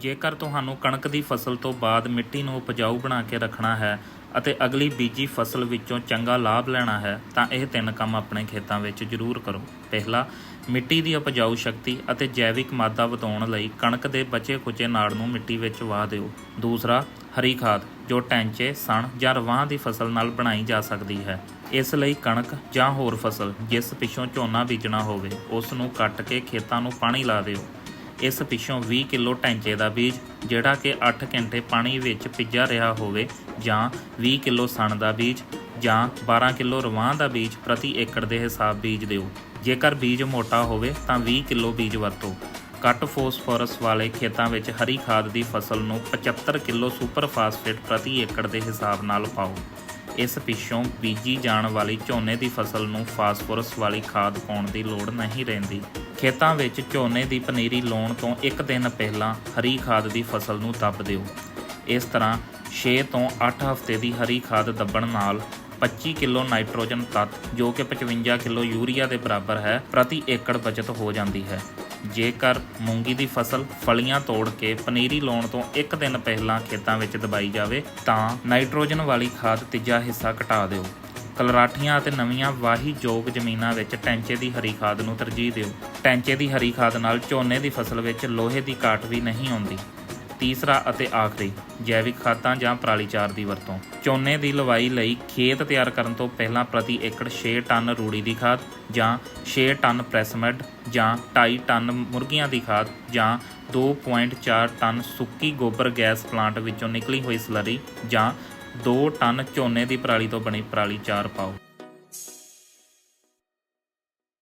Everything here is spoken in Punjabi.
ਜੇਕਰ ਤੁਹਾਨੂੰ ਕਣਕ ਦੀ ਫਸਲ ਤੋਂ ਬਾਅਦ ਮਿੱਟੀ ਨੂੰ ਉਪਜਾਊ ਬਣਾ ਕੇ ਰੱਖਣਾ ਹੈ ਅਤੇ ਅਗਲੀ ਬੀਜੀ ਫਸਲ ਵਿੱਚੋਂ ਚੰਗਾ ਲਾਭ ਲੈਣਾ ਹੈ, ਤਾਂ ਇਹ ਤਿੰਨ ਕੰਮ ਆਪਣੇ ਖੇਤਾਂ ਵਿੱਚ ਜ਼ਰੂਰ ਕਰੋ। ਪਹਿਲਾ, ਮਿੱਟੀ ਦੀ ਉਪਜਾਊ ਸ਼ਕਤੀ ਅਤੇ ਜੈਵਿਕ ਮਾਦਾ ਵਧਾਉਣ ਲਈ ਕਣਕ ਦੇ ਬਚੇ ਕੁਚੇ ਨਾੜ ਨੂੰ ਮਿੱਟੀ ਵਿੱਚ ਵਾਹ ਦਿਓ। ਦੂਸਰਾ, ਹਰੀ ਖਾਦ, ਜੋ ਟੈਂਚੇ, ਸਣ ਜਾਂ ਰਵਾਂ ਦੀ ਫਸਲ ਨਾਲ ਬਣਾਈ ਜਾ ਸਕਦੀ ਹੈ। ਇਸ ਲਈ ਕਣਕ ਜਾਂ ਹੋਰ ਫਸਲ, ਜਿਸ ਪਿੱਛੋਂ ਝੋਨਾ ਬੀਜਣਾ ਹੋਵੇ, ਉਸ ਨੂੰ ਕੱਟ ਕੇ ਖੇਤਾਂ ਨੂੰ ਪਾਣੀ ਲਾ ਦਿਓ। ਇਸ ਪਿੱਛੋਂ 20 ਕਿਲੋ ਟੈਂਚੇ ਦਾ ਬੀਜ, ਜਿਹੜਾ ਕਿ 8 ਘੰਟੇ ਪਾਣੀ ਵਿੱਚ ਭਿੱਜਾ ਰਿਹਾ ਹੋਵੇ ਜਾਂ 20 ਕਿਲੋ ਸਣ ਦਾ ਬੀਜ ਜਾਂ 12 ਕਿਲੋ ਰਵਾਹ ਦਾ ਬੀਜ ਪ੍ਰਤੀ ਏਕੜ ਦੇ ਹਿਸਾਬ ਬੀਜ ਦਿਓ। ਜੇਕਰ ਬੀਜ ਮੋਟਾ ਹੋਵੇ ਤਾਂ 20 ਕਿਲੋ ਬੀਜ ਵਰਤੋ। ਘੱਟ ਫੋਸਫੋਰਸ ਵਾਲੇ ਖੇਤਾਂ ਵਿੱਚ ਹਰੀ ਖਾਦ ਦੀ ਫਸਲ ਨੂੰ 75 ਕਿਲੋ ਸੁਪਰ ਫਾਸਫੇਟ ਪ੍ਰਤੀ ਏਕੜ ਦੇ ਹਿਸਾਬ ਨਾਲ ਪਾਓ। ਇਸ ਪਿੱਛੋਂ ਬੀਜੀ ਜਾਣ ਵਾਲੀ ਝੋਨੇ ਦੀ ਫਸਲ ਨੂੰ ਫਾਸਫੋਰਸ ਵਾਲੀ ਖਾਦ ਪਾਉਣ ਦੀ ਲੋੜ ਨਹੀਂ ਰਹਿੰਦੀ। ਖੇਤਾਂ ਵਿੱਚ ਝੋਨੇ ਦੀ ਪਨੀਰੀ ਲਾਉਣ ਤੋਂ ਇੱਕ ਦਿਨ ਪਹਿਲਾਂ ਹਰੀ ਖਾਦ ਦੀ ਫਸਲ ਨੂੰ ਦੱਬ ਦਿਓ। ਇਸ ਤਰ੍ਹਾਂ 6 ਤੋਂ 8 ਹਫ਼ਤੇ ਦੀ ਹਰੀ ਖਾਦ ਦੱਬਣ ਨਾਲ 25 ਕਿਲੋ ਨਾਈਟ੍ਰੋਜਨ ਤੱਤ, ਜੋ ਕਿ 55 ਕਿਲੋ ਯੂਰੀਆ ਦੇ ਬਰਾਬਰ ਹੈ, ਪ੍ਰਤੀ ਏਕੜ ਬਚਤ ਹੋ ਜਾਂਦੀ ਹੈ। ਜੇਕਰ ਮੂੰਗੀ ਦੀ ਫਸਲ ਫਲੀਆਂ ਤੋੜ ਕੇ ਪਨੀਰੀ ਲਾਉਣ ਤੋਂ ਇੱਕ ਦਿਨ ਪਹਿਲਾਂ ਖੇਤਾਂ ਵਿੱਚ ਦਬਾਈ ਜਾਵੇ, ਤਾਂ ਨਾਈਟ੍ਰੋਜਨ ਵਾਲੀ ਖਾਦ ਤੀਜਾ ਹਿੱਸਾ ਘਟਾ ਦਿਓ। ਕਲਰਾਠੀਆਂ ਅਤੇ ਨਵੀਆਂ ਵਾਹੀ ਯੋਗ ਜ਼ਮੀਨਾਂ ਵਿੱਚ ਟੈਂਚੇ ਦੀ ਹਰੀ ਖਾਦ ਨੂੰ ਤਰਜੀਹ ਦਿਓ। ਟੈਂਚੇ ਦੀ ਹਰੀ ਖਾਦ ਨਾਲ ਝੋਨੇ ਦੀ ਫਸਲ ਵਿੱਚ ਲੋਹੇ ਦੀ ਕਾਟ ਵੀ ਨਹੀਂ ਆਉਂਦੀ। ਤੀਸਰਾ ਅਤੇ ਆਖਰੀ ਜੈਵਿਕ ਖਾਦਾਂ ਜਾਂ ਪਰਾਲੀ ਚਾਰ ਦੀ ਵਰਤੋਂ। ਝੋਨੇ ਦੀ ਲਵਾਈ ਲਈ ਖੇਤ ਤਿਆਰ ਕਰਨ ਤੋਂ ਪਹਿਲਾਂ ਪ੍ਰਤੀ ਏਕੜ 6 ਟਨ ਰੂੜੀ ਦੀ ਖਾਦ ਜਾਂ 6 ਟਨ ਪ੍ਰੈਸਮੈਡ ਜਾਂ 2.5 ਟਨ ਮੁਰਗੀਆਂ ਦੀ ਖਾਦ ਜਾਂ 2.4 ਟਨ ਸੁੱਕੀ ਗੋਬਰ ਗੈਸ ਪਲਾਂਟ ਵਿੱਚੋਂ ਨਿਕਲੀ ਹੋਈ ਸਲਰੀ ਜਾਂ 2 ਟਨ ਝੋਨੇ ਦੀ ਪਰਾਲੀ ਤੋਂ ਬਣੀ ਪਰਾਲੀ ਚਾਰ ਪਾਓ।